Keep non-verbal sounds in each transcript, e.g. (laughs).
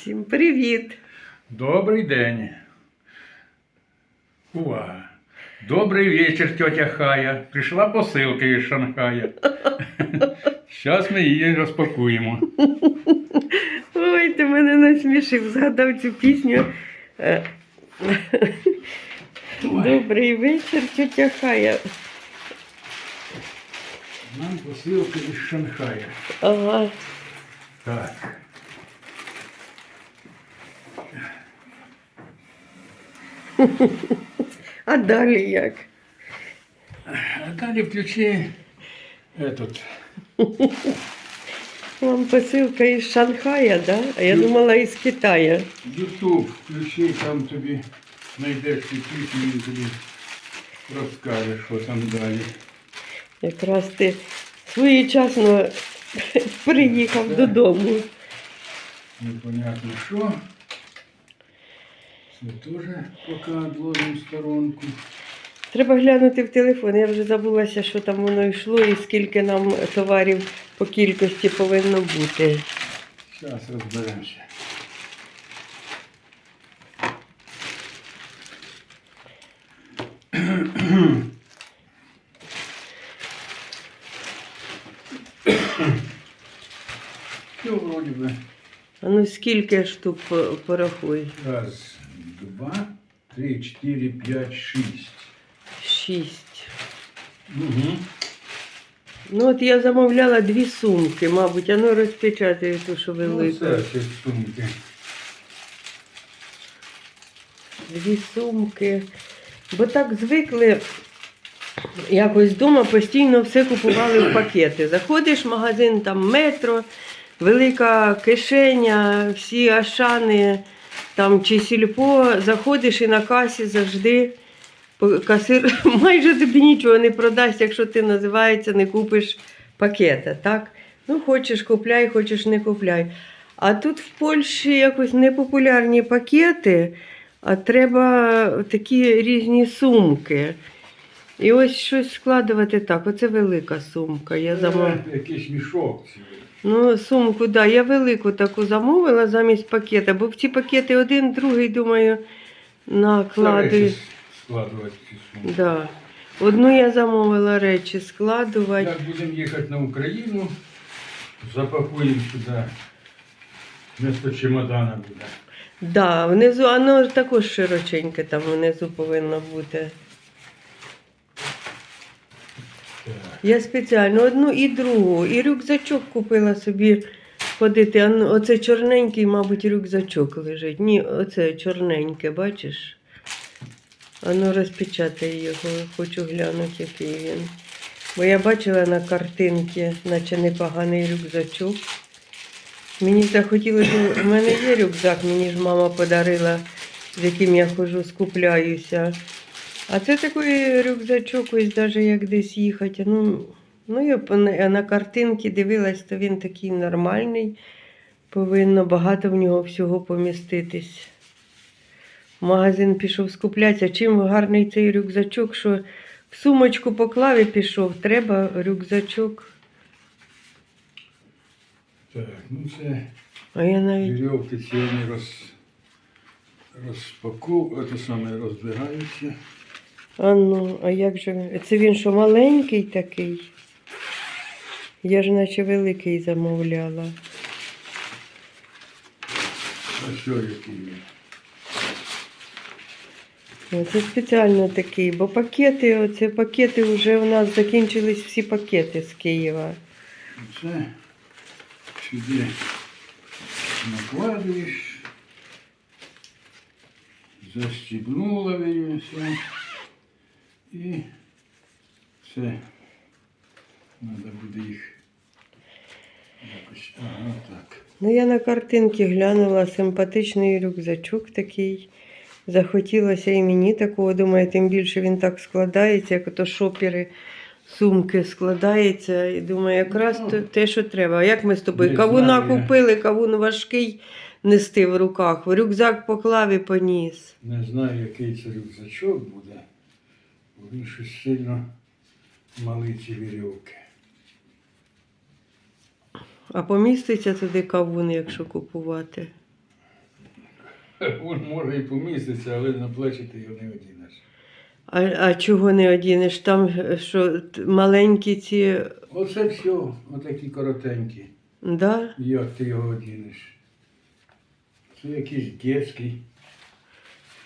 Всім привіт! Добрий день. Увага. Добрий вечір, тетя Хая. Прийшла посилка із Шанхая. Зараз ми її розпакуємо. Ой, ти мене насмішив, згадав цю пісню. Е, Добрий вечір, тетя Хая. Нам посилка із Шанхая. Ага. Так. А далі як? А далі включи этот. Вам посилка із Шанхая, да? А я думала із Китаю. YouTube включи, там тобі знайдеш ці пісні, він тобі розкаже, що там далі. Якраз ти своєчасно (laughs) приїхав Так. додому. Непонятно що. Це теж поки відложимо в сторонку. Треба глянути в телефон. Я вже забулася, що там воно йшло і скільки нам товарів по кількості повинно бути. Зараз розберемося. Все вроде би. А ну скільки штук по- порахуй? Раз, два, три, чотири, п'ять, шість. Шість. Угу. Ну от я замовляла дві сумки, мабуть, а ну розпечатаю ту, що Ну, велика. це ці сумки. Дві сумки. Бо так звикли якось вдома постійно все купували в пакети. Заходиш в магазин, там метро, велика кишеня, всі ашани там, чи сільпо, заходиш і на касі завжди. Касир (laughs) майже тобі нічого не продасть, якщо ти називається, не купиш пакета. Так? Ну, хочеш купляй, хочеш не купляй. А тут в Польщі якось непопулярні пакети, а треба такі різні сумки. І ось щось складувати так. Оце велика сумка. Я замов... Якийсь мішок. Ну, сумку, да, я велику таку замовила замість пакета, бо в ці пакети один, другий, думаю, накладую. Складувати ці сумки. Да. Одну я замовила речі складувати. Як будемо їхати на Україну, запакуємо сюди. Вместо чемодана буде. Да, внизу, воно також широченьке там внизу повинно бути. Так. Я спеціально одну і другу. І рюкзачок купила собі ходити. Ну, Оце чорненький, мабуть, рюкзачок лежить. Ні, оце чорненьке, бачиш? А ну розпечатай його, хочу глянути, який він. Бо я бачила на картинці, наче непоганий рюкзачок. Мені захотілося, у мене є рюкзак, мені ж мама подарила, з яким я ходжу, скупляюся. А це такий рюкзачок, ось навіть як десь їхати. Ну, ну я на картинки дивилась, то він такий нормальний. Повинно багато в нього всього поміститись. Магазин пішов скуплятися. Чим гарний цей рюкзачок, що в сумочку поклав і пішов. Треба рюкзачок. Так, ну це А я навіть. вірьовки ці вони роз, розпаковують, це саме роздвигаються. А ну, а як же. він? Це він що маленький такий? Я ж наче великий замовляла. А що який? Це спеціально такий, бо пакети, оце пакети вже у нас закінчились всі пакети з Києва. Це сюди накладуєш, застібнула він все. І це треба буде їх якось. Ага, так. Ну, я на картинки глянула симпатичний рюкзачок такий. Захотілося і мені такого, думаю, тим більше він так складається, як ото шопери сумки складається. І думаю, якраз то- те, що треба. А як ми з тобою? Кавуна знаю купили, кавун важкий нести в руках. В рюкзак поклав і поніс. Не знаю, який це рюкзачок буде, він щось сильно малий ці вірьовки. А поміститься туди кавун, якщо купувати. Він може і поміститься, але на плечі ти його не одінеш. А, а чого не одінеш? Там що маленькі ці. Оце все, отакі коротенькі. Да? Як ти його одінеш? Це якийсь дитячий.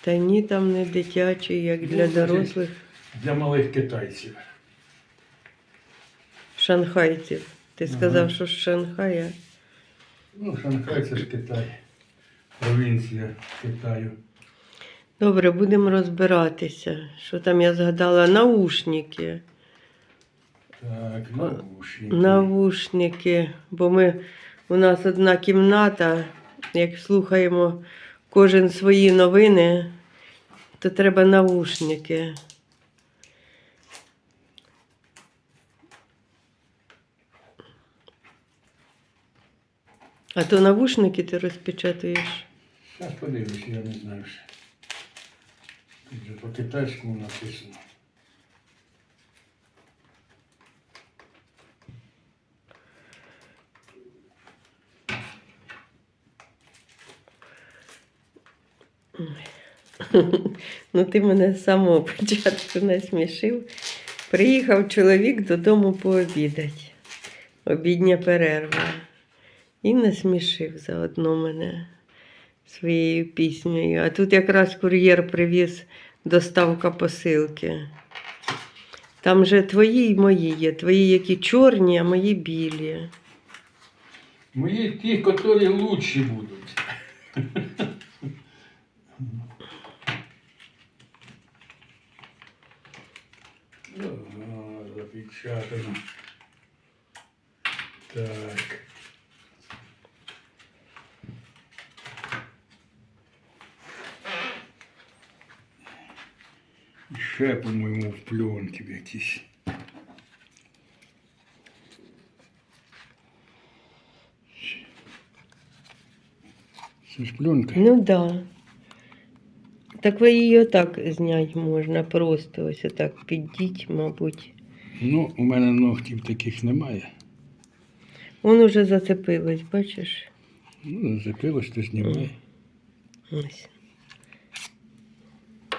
Та ні, там не дитячі, як для дорослих Для малих китайців. шанхайців. Ти Ага. сказав, що з Шанхая. Ну, Шанхай це ж Китай. Провінція Китаю. Добре, будемо розбиратися. Що там я згадала? Наушники. Так, наушники. Навушники. Бо ми, у нас одна кімната, як слухаємо кожен свої новини, то треба навушники. А то навушники ти розпечатуєш. Зараз подивлюсь, я не знаю ще. Тут же по-китайському написано. Ну, ти мене з самого початку насмішив. Приїхав чоловік додому пообідати. Обідня перерва. І насмішив заодно мене своєю піснею. А тут якраз кур'єр привіз доставка посилки. Там же твої й мої є. Твої які чорні, а мої білі. Мої ті, які лучші будуть. Запечатано. Так. І Ще, по-моєму, в пленки якісь. Це ж пленка. Ну так. Да. Так ви її отак зняти можна, просто ось отак підіть, мабуть. Ну, у мене ногтів таких немає. Воно вже зацепилось, бачиш? Ну, запилось, то знімай. Ось. О,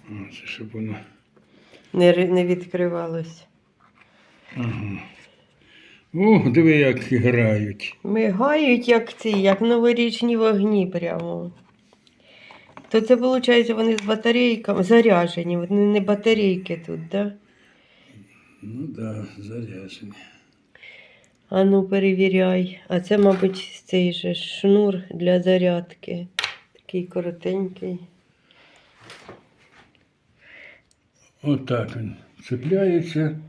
Це щоб воно. Не, не відкривалось. Ага. О, диви, як грають. Мигають, як ці, як новорічні вогні прямо. То це, виходить, вони з батарейками заряжені, вони не батарейки тут, да? Ну так, да, заряджені. А ну перевіряй. А це, мабуть, цей же шнур для зарядки. Такий коротенький. Отак він цепляється.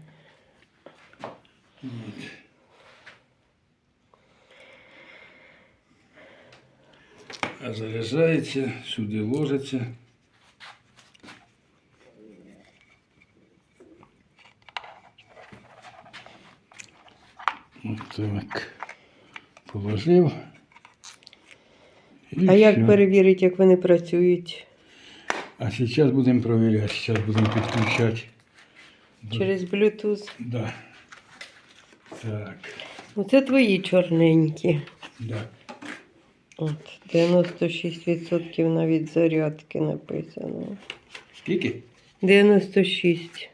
А заряджається, сюди ложиться. Отак. Положив. І А як всьо. перевірити, як вони працюють? А зараз будемо перевіряти, зараз будемо підключати. Через Bluetooth. Да. Так, Ну, це твої чорненькі. да. От, 96% навіть зарядки написано. Скільки? 96.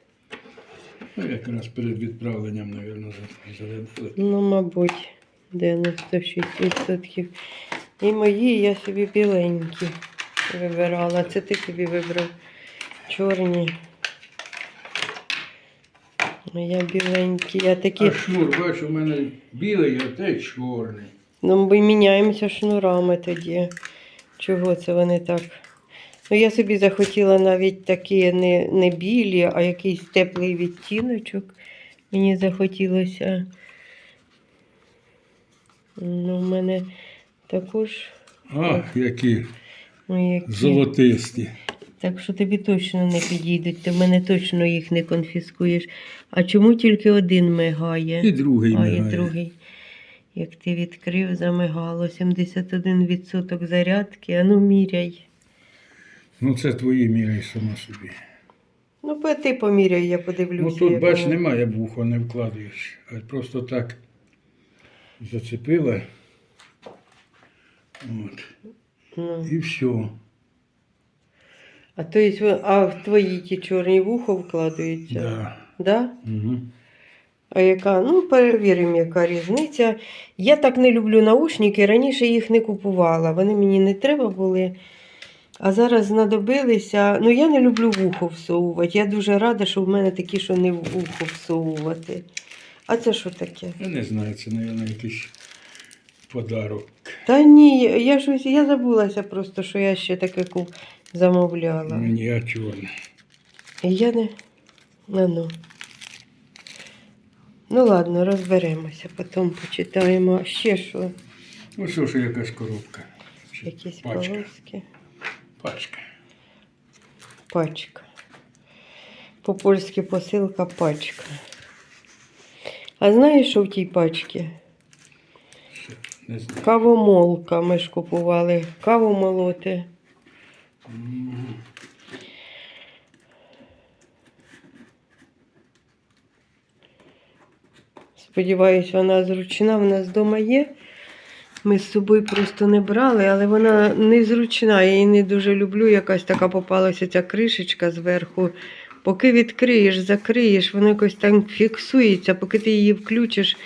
Ну, якраз перед відправленням, мабуть, зарядили. Ну, мабуть, 96%. І мої я собі біленькі вибирала. Це ти собі вибрав чорні. А я біленькі. Я такі. А шнур, бачу, у мене білий, а те чорний. Ну, ми міняємося шнурами тоді. Чого це вони так? Ну, я собі захотіла навіть такі не, не білі, а якийсь теплий відтіночок. Мені захотілося. Ну, в мене також А, які ну, які. золотисті. Так що тобі точно не підійдуть, ти в мене точно їх не конфіскуєш. А чому тільки один мигає? І другий а, і другий. Як ти відкрив, замигало 71% зарядки, а ну міряй. Ну, це твої міряй сама собі. Ну, ти поміряй, я подивлюся. Ну тут, бач, воно. немає вухо, не вкладаєш. А просто так зацепила. От. Ну. І все. А то есть, а в твої ті чорні вухо вкладаються? Да. Да? Угу. А яка? Ну, перевіримо, яка різниця. Я так не люблю наушники, раніше їх не купувала. Вони мені не треба були. А зараз знадобилися. Ну, я не люблю вухо всовувати. Я дуже рада, що в мене такі, що не вухо всовувати. А це що таке? Я не знаю, це, мабуть, подарок. Та ні, я щось, я забулася просто, що я ще таке замовляла. Мініатюрне. І я не. Ну, ну. Ну ладно, розберемося, потім почитаємо. А ще що? Ну що ж якась коробка. Чи Якісь пачка. полоски. Пачка. Пачка. По-польськи посилка пачка. А знаєш, що в тій пачці? Кавомолка ми ж купували. Каву молоти. Сподіваюсь, вона зручна. В нас вдома є. Ми з собою просто не брали, але вона незручна. Я її не дуже люблю. Якась така попалася ця кришечка зверху. Поки відкриєш, закриєш, воно якось там фіксується, поки ти її включиш.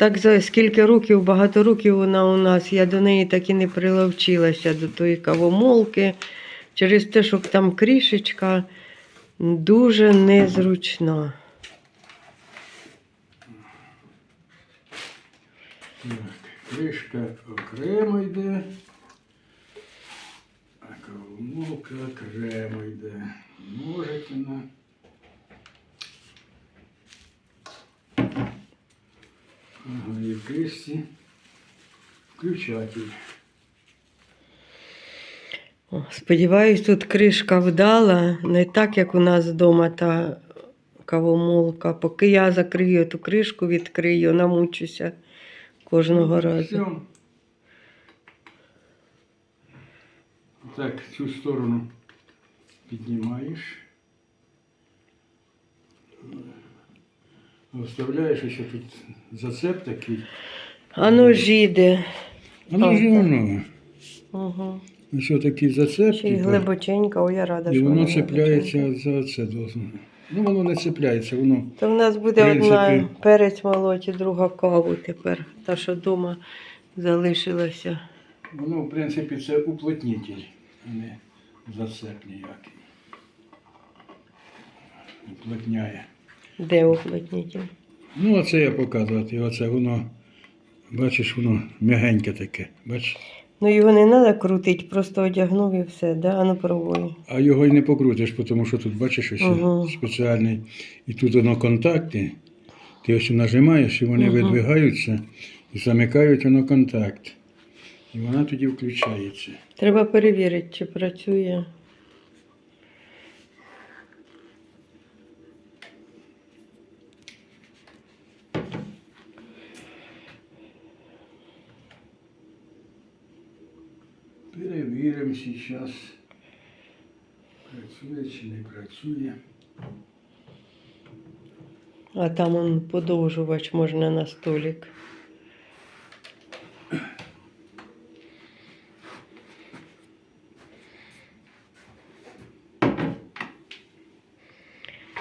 Так за скільки років, багато років вона у нас. Я до неї так і не приловчилася до тої кавомолки. Через те, що там кришечка дуже незручна. Кришка окремо йде. А кавомолка окремо йде. Ножик вона. Ага, і в кришці включатель. О, Сподіваюсь, тут кришка вдала, не так, як у нас вдома та кавомолка. Поки я закрию ту кришку, відкрию, намучуся кожного разу. Все. Так, цю сторону піднімаєш. Вставляєш ще тут зацеп такий. А ножі де? А ну ж Так, воно. Угу. Ось такий зацеп. Ще й типу, глибоченька, о, я рада, і що воно вона цепляється за це должно. Ну воно не цепляється, воно. То в нас буде принципі. одна перець молоті, друга каву тепер. Та, що вдома залишилася. Воно, в принципі, це уплотнитель, а не зацеп ніякий. Уплотняє. Де уплотнитель? Ну, оце я показувати. Оце воно, бачиш, воно м'ягеньке таке. Бачиш? Ну його не треба крутити, просто одягнув і все, да? А ну пробуй. А його й не покрутиш, тому що тут бачиш ось Ага. спеціальний. І тут воно контакти. Ти ось нажимаєш, і вони Ага. видвигаються і замикають воно контакт. І вона тоді включається. Треба перевірити, чи працює. Перевіримо зараз. Працює чи не працює. А там он подовжувач можна на столик.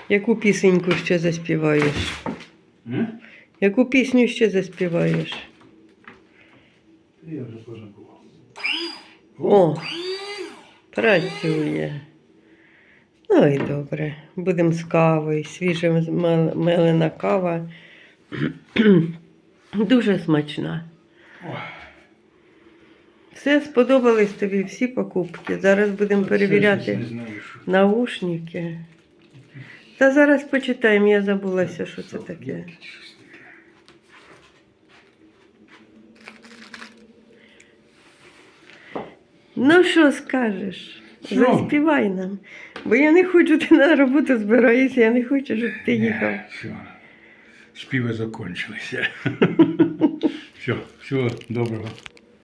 Яку пісеньку ще заспіваєш? Яку пісню ще заспіваєш? Я вже позабував. О, працює. Ну і добре. Будемо з кавою. Свіжа мелена кава. (clears throat) Дуже смачна. Все сподобались тобі всі покупки. Зараз будемо перевіряти наушники. Та зараз почитаємо, я забулася, що це таке. Щось таке. Ну що скажеш? Що? Заспівай нам. Бо я не хочу, ти на роботу збираєшся, я не хочу, щоб ти їхав. Все. Співи закончилися. (laughs) Все, всього доброго.